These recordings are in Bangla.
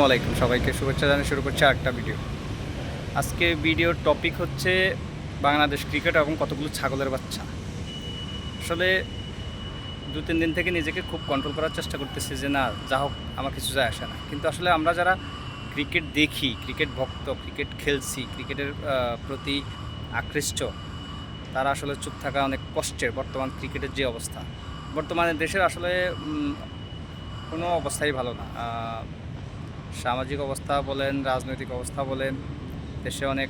আসসালামাইকুম সবাইকে শুভেচ্ছা জানিয়ে শুরু করছে আরেকটা ভিডিও আজকে ভিডিওর টপিক হচ্ছে বাংলাদেশ ক্রিকেট এবং কতগুলো ছাগলের বাচ্চা। আসলে দু তিন দিন থেকে নিজেকে খুব কন্ট্রোল করার চেষ্টা করতেছি যে না, যা হোক, আমার কিছু যায় আসে না। কিন্তু আসলে আমরা যারা ক্রিকেট দেখি ক্রিকেট ভক্ত ক্রিকেট খেলছি ক্রিকেটের প্রতি আকৃষ্ট, তারা আসলে চুপ থাকা অনেক কষ্টের বর্তমান ক্রিকেটের যে অবস্থা। বর্তমানে দেশের আসলে কোনো অবস্থাই ভালো না। সামাজিক অবস্থা বলেন রাজনৈতিক অবস্থা বলেন দেশে অনেক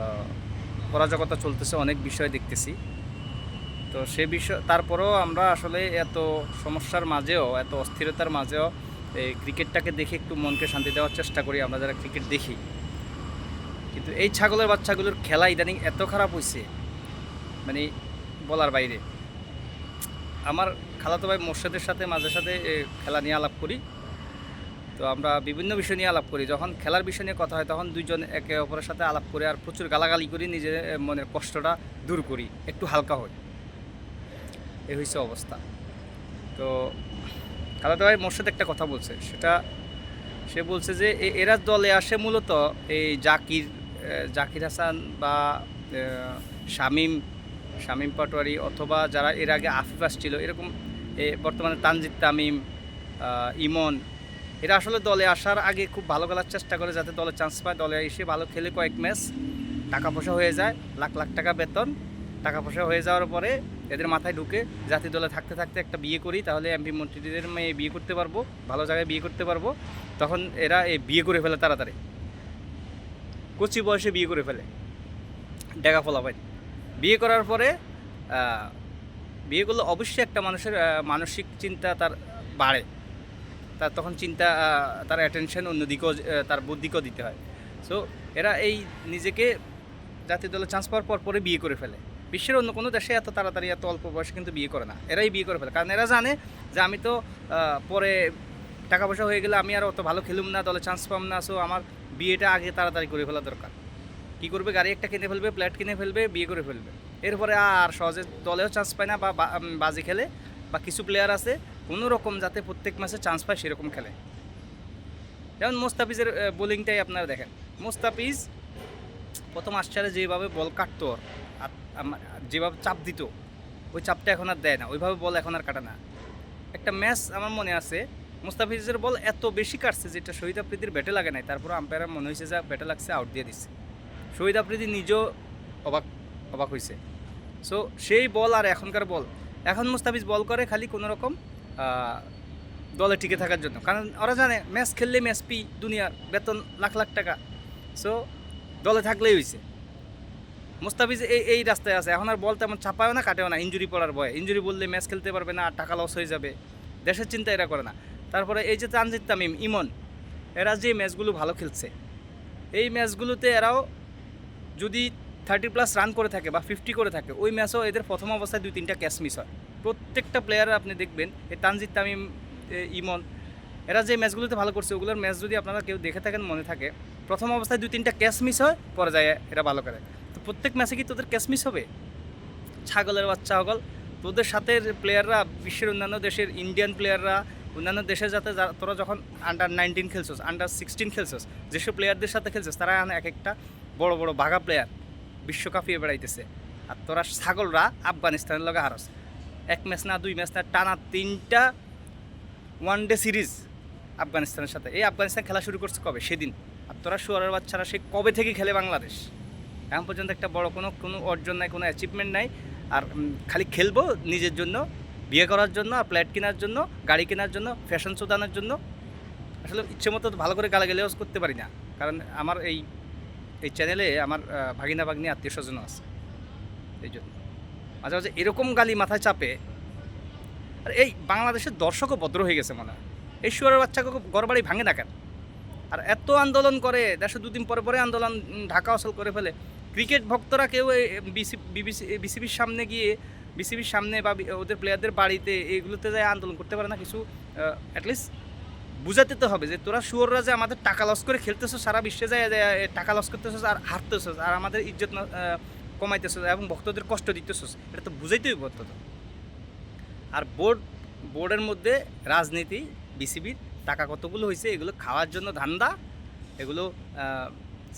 আহ, অরাজকতা চলতেছে অনেক বিষয় দেখতেছি। তো সে বিষয় তারপরেও আমরা আসলে এত সমস্যার মাঝেও এত অস্থিরতার মাঝেও এই ক্রিকেটটাকে দেখে একটু মনকে শান্তি দেওয়ার চেষ্টা করি আমরা যারা ক্রিকেট দেখি। কিন্তু এই ছাগলের বাচ্চাগুলোর খেলা ইদানিং এত খারাপ হয়েছে মানে বলার বাইরে। আমার খালাতো ভাই মোর্শেদের সাথে মাঝে সাথে খেলা নিয়ে আলাপ করি। তো আমরা বিভিন্ন বিষয় নিয়ে আলাপ করি। যখন খেলার বিষয় নিয়ে কথা হয়, তখন দুইজন একে অপরের সাথে আলাপ করে আর প্রচুর গালাগালি করি, নিজের মনের কষ্টটা দূর করি, একটু হালকা হই এই হয়েছে অবস্থা। তো খালাতো ভাই মোর্শেদ একটা কথা বলছে, সেটা সে বলছে যে এরা দলে আসে মূলত এই জাকির জাকির হাসান বা শামীম শামীম পাটোয়ারি অথবা যারা এর আগে আফিফ ছিল এরকম বর্তমানে তানজিদ তামিম ইমন এরা আসলে দলে আসার আগে খুব ভালো খেলার চেষ্টা করে যাতে দলে চান্স পায়। দলে এসে ভালো খেলে কয়েক ম্যাচ টাকা পয়সা হয়ে যায়, লাখ লাখ টাকা বেতন। টাকা পয়সা হয়ে যাওয়ার পরে এদের মাথায় ঢুকে জাতীয় দলে থাকতে থাকতে একটা বিয়ে করি, তাহলে এমপি মন্ত্রীদের মেয়ে বিয়ে করতে পারব, ভালো জায়গায় বিয়ে করতে পারব। তখন এরা এই বিয়ে করে ফেলে তাড়াতাড়ি। কচি বয়সে বিয়ে করে ফেলে। ডেকা ফলা ভাই। বিয়ে করার পরে বিয়ে করলে অবশ্যই একটা মানুষের মানসিক চিন্তা তার বাড়ে। তার তখন চিন্তা তার অ্যাটেনশন অন্যদিকেও তার বুদ্ধিকেও দিতে হয়। সো এরা এই নিজেকে জাতীয় দলে চান্স পাওয়ার পর পরে বিয়ে করে ফেলে। বিশ্বের অন্য কোনো দেশে এত তাড়াতাড়ি, এত অল্প বয়সে কিন্তু বিয়ে করে না। এরাই বিয়ে করে ফেলে। কারণ এরা জানে যে আমি তো পরে টাকা পয়সা হয়ে গেলে আমি আর অত ভালো খেলুম না, দলে চান্স পাম না। সো আমার বিয়েটা আগে তাড়াতাড়ি করে ফেলা দরকার। কী করবে? গাড়ি একটা কিনে ফেলবে ফ্ল্যাট কিনে ফেলবে, বিয়ে করে ফেলবে। এরপরে আর সহজে দলেও চান্স পায় না বা বাজি খেলে বা কিছু প্লেয়ার আছে কোনো রকম যাতে প্রত্যেক ম্যাচে চান্স পায় সেরকম খেলে। যেমন মোস্তাফিজের বোলিংটাই আপনারা দেখেন। মোস্তাফিজ প্রথম আশ্চর্যে যেভাবে বল কাটতো, আর যেভাবে চাপ দিত, ওই চাপটা এখন আর দেয় না। ওইভাবে বল এখন আর কাটে না। একটা ম্যাচ আমার মনে আছে, মুস্তাফিজের বল এত বেশি কাটছে যেটা শহীদ আফ্রিদির ব্যাটে লাগে নাই। তারপর আম্পায়ার মনে হয়েছে যে ব্যাটে লাগছে আউট দিয়ে দিচ্ছে। শহীদ আফ্রিদি নিজেও অবাক অবাক হয়েছে সো সেই বল আর এখনকার বল এখন মুস্তাফিজ বল করে খালি কোনো রকম দলে টিকে থাকার জন্য। কারণ ওরা জানে, ম্যাচ খেললে ম্যাচ পি দুনিয়ার বেতন লাখ লাখ টাকা। সো দলে থাকলেই হয়েছে মুস্তাফিজ এই এই রাস্তায় আছে। এখন আর বল তেমন চাপায়ও না, কাটেও না। ইঞ্জুরি পড়ার ভয়ে। ইঞ্জুরি বললে ম্যাচ খেলতে পারবে না, আর টাকা লস হয়ে যাবে। দেশের চিন্তা এরা করে না। তারপরে এই যে তানজিদ তামিম, ইমন, এরা যে ম্যাচগুলো ভালো খেলছে, এই ম্যাচগুলোতে এরাও যদি থার্টি প্লাস রান করে থাকে বা ফিফটি করে থাকে, ওই ম্যাচও এদের প্রথম অবস্থায় দুই তিনটা ক্যাচ মিস হয়। প্রত্যেকটা প্লেয়ার আপনি দেখবেন, এই তানজিদ তামিম ইমন, এরা যে ম্যাচগুলোতে ভালো করছে, ওগুলোর ম্যাচ যদি আপনারা কেউ দেখে থাকেন, মনে থাকে, প্রথম অবস্থায় দুই তিনটা ক্যাচ মিস হয়, পরে যায় এরা ভালো করে তো প্রত্যেক ম্যাচে কি তোদের ক্যাচ মিস হবে? ছাগলের বাচ্চা হগল। তোদের সাথে প্লেয়াররা বিশ্বের অন্যান্য দেশের ইন্ডিয়ান প্লেয়াররা অন্যান্য দেশে যাতে তোরা যখন আন্ডার নাইনটিন খেলছস আন্ডার সিক্সটিন খেলছস, যেসব প্লেয়ারদের সাথে খেলছস, তারা এক একটা বড় বড় বাঘা প্লেয়ার বিশ্বকাপিয়ে বেড়াইতেছে। আর তোরা ছাগলরা আফগানিস্তানের লগে হারস। এক ম্যাচ না, দুই ম্যাচ না, টানা তিনটা ওয়ান ডে সিরিজ আফগানিস্তানের সাথে। এই আফগানিস্তান খেলা শুরু করছে কবে? সেদিন। আর তোরা শুয়ারের বাচ্চারা, সে কবে থেকে খেলে বাংলাদেশ? এখন পর্যন্ত একটা বড় কোনো কোনো অর্জন নাই, কোনো অ্যাচিভমেন্ট নাই। আর খালি খেলব নিজের জন্য, বিয়ে করার জন্য, আর ফ্ল্যাট কেনার জন্য, গাড়ি কেনার জন্য ফ্যাশন শো দানোর জন্য। আসলে ইচ্ছে মতো ভালো করে গালাগালিও করতে পারি না। কারণ আমার এই এই চ্যানেলে আমার ভাগিনা, ভাগ্নি আত্মীয় স্বজনও আছে। এই জন্য। মাঝে মাঝে এরকম গালি মাথায় চাপে। আর এই বাংলাদেশের দর্শকও ভদ্র হয়ে গেছে মনে হয়। এই শুয়ারের বাচ্চাকে ঘর বাড়ি ভাঙে না কেন? আর এত আন্দোলন করে, দেশে দুদিন পরে পরে আন্দোলন ঢাকা অসল করে ফেলে। ক্রিকেট ভক্তরা কেউ বিসিবির সামনে গিয়ে, বিসিবির সামনে বা ওদের প্লেয়ারদের বাড়িতে এগুলোতে যায় আন্দোলন করতে পারে না কিছু অ্যাটলিস্ট বুঝাতে তো হবে যে তোরা শুয়োররা যে আমাদের টাকা লস করে খেলতেছো, সারা বিশ্বে যায় টাকা লস করতেছো আর হারতেছো, আর আমাদের ইজ্জত কমাইতেছো এবং ভক্তদের কষ্ট দিতেছো এটা তো বুঝাইতেই হবে অন্তত। আর বোর্ড, বোর্ডের মধ্যে রাজনীতি বিসিবির টাকা কতগুলো হয়েছে এগুলো খাওয়ার জন্য ধান্দা। এগুলো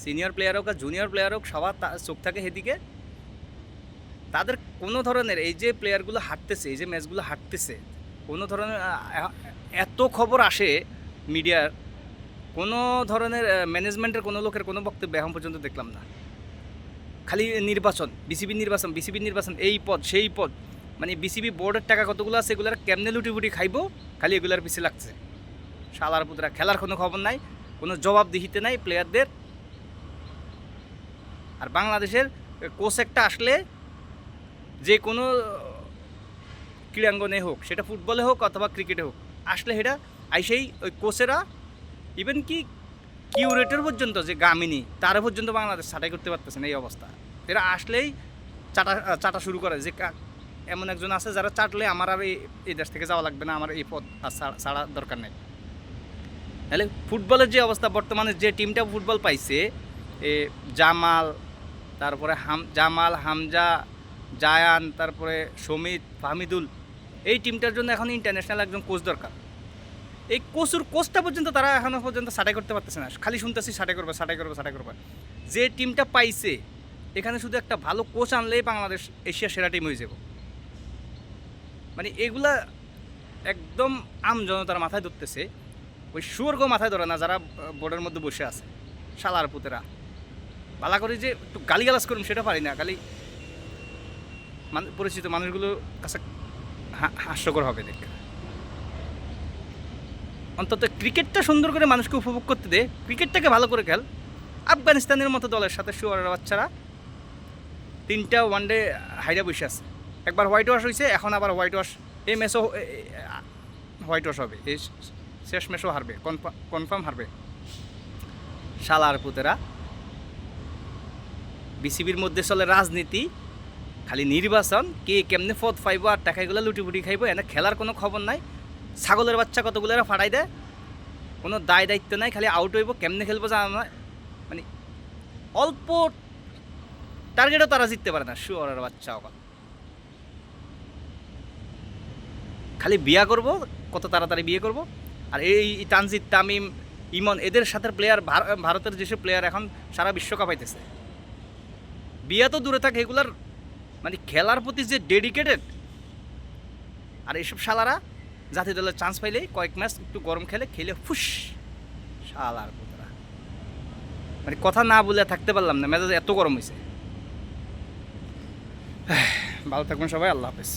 সিনিয়র প্লেয়ার হোক আর জুনিয়র প্লেয়ার হোক, সবার চোখ থাকে সেদিকে। তাদের কোনো ধরনের এই যে প্লেয়ারগুলো হাঁটতেছে, এই যে ম্যাচগুলো হাঁটতেছে, কোনো ধরনের এত খবর আসে মিডিয়ার, কোনো ধরনের ম্যানেজমেন্টের কোনো লোকের কোনো বক্তব্য এখন পর্যন্ত দেখলাম না। খালি নির্বাচন বিসিবি নির্বাচন বিসিবি নির্বাচন, এই পদ, সেই পদ মানে বিসিবি বোর্ডের টাকা কতগুলো আছে এগুলার কেমনে লুটিপুটি খাইবো? খালি এগুলার পিছিয়ে লাগছে। শালার পুতরা, খেলার কোনো খবর নাই, কোনো জবাব দিহিতে নাই প্লেয়ারদের আর বাংলাদেশের কোচ একটা আসলে যে কোনো ক্রীড়াঙ্গনে হোক, সেটা ফুটবলে হোক অথবা ক্রিকেটে হোক, আসলে সেটা আইসেই ওই কোচেরা ইভেন কি কিউরেটর পর্যন্ত যে গামিনী, তারা পর্যন্ত বাংলাদেশ ছাটাই করতে পারতেছে না এই অবস্থা। এরা আসলেই চাটা চাটা শুরু করে যে এমন একজন আছে যারা চাটলে আমার আর এই- দেশ থেকে যাওয়া লাগবে না, আমার এই পথ ছাড়া দরকার নেই। তাহলে ফুটবলের যে অবস্থা, বর্তমানে যে টিমটা ফুটবল পাইছে, এ জামাল, তারপরে হাম, জামাল, হামজা, জায়ান, তারপরে সমিত, ফাহমিদুল, এই টিমটার জন্য এখন ইন্টারন্যাশনাল একজন কোচ দরকার। এই কোচুর কোচটা পর্যন্ত তারা এখনও পর্যন্ত সাটাই করতে পারতেছে না। খালি শুনতেছি সাটাই করবে সাটাই করবে সাটাই করবে। যে টিমটা পাইছে, এখানে শুধু একটা ভালো কোচ আনলেই বাংলাদেশ এশিয়া সেরা টিম হয়ে যাব। মানে এগুলা একদম আম জনতার মাথায় ধরতেছে। ওই সুর্গ মাথায় ধরে না, যারা বোর্ডের মধ্যে বসে আছে, শালার পুতেরা। পালা করে যে একটু গালি গালিগালাজ করুন, সেটা পারি না। খালি মান- পরিচিত মানুষগুলো কাছে হাস্যকর হবে দেখে অন্তত ক্রিকেটটা সুন্দর করে মানুষকে উপভোগ করতে দে। ক্রিকেটটাকে ভালো করে খেল। আফগানিস্তানের মতো দলের সাথে শুয়ারের বাচ্চারা তিনটা ওয়ানডে হাইরা বসে আছে। একবার হোয়াইট ওয়াশ হয়েছে এখন আবার হোয়াইট ওয়াশ এই ম্যাচও হোয়াইট ওয়াশ হবে। এই শেষ ম্যাচও হারবে কনফার্ম কনফার্ম হারবে। শালার পুতেরা। বিসিবির মধ্যে চলে রাজনীতি, খালি নির্বাচন, কে কেমনে পদ পাইব আর টাকাগুলো লুটিপুটি খাইব, এনে খেলার কোনো খবর নাই। ছাগলের বাচ্চা কতগুলো ফাটাই দেয় কোনো দায় দায়িত্ব নাই, খালি আউট হইব, কেমনে খেলব জানা নয় মানে অল্প টার্গেটও তারা জিততে পারে না, শুয়ারের বাচ্চা অকাল খালি বিয়া করব, কত তাড়াতাড়ি বিয়ে করব। আর এই তানজিদ, তামিম, ইমন, এদের সাথে প্লেয়ার ভারতের যেসব প্লেয়ার এখন সারা বিশ্বকাপ আইতেছে। বিয়া তো দূরে থাকে, এগুলার মানে খেলার প্রতি যে ডেডিকেটেড আর এসব শালারা জাতীয় দলের চান্স পাইলেই কয়েক ম্যাচ একটু গরম খেলে খেলে ফুস শাল আর কোথা মানে কথা না বলে থাকতে পারলাম না, মেজাজ এত গরম হয়েছে ভালো থাকবেন সবাই, আল্লাহ হাফেজ।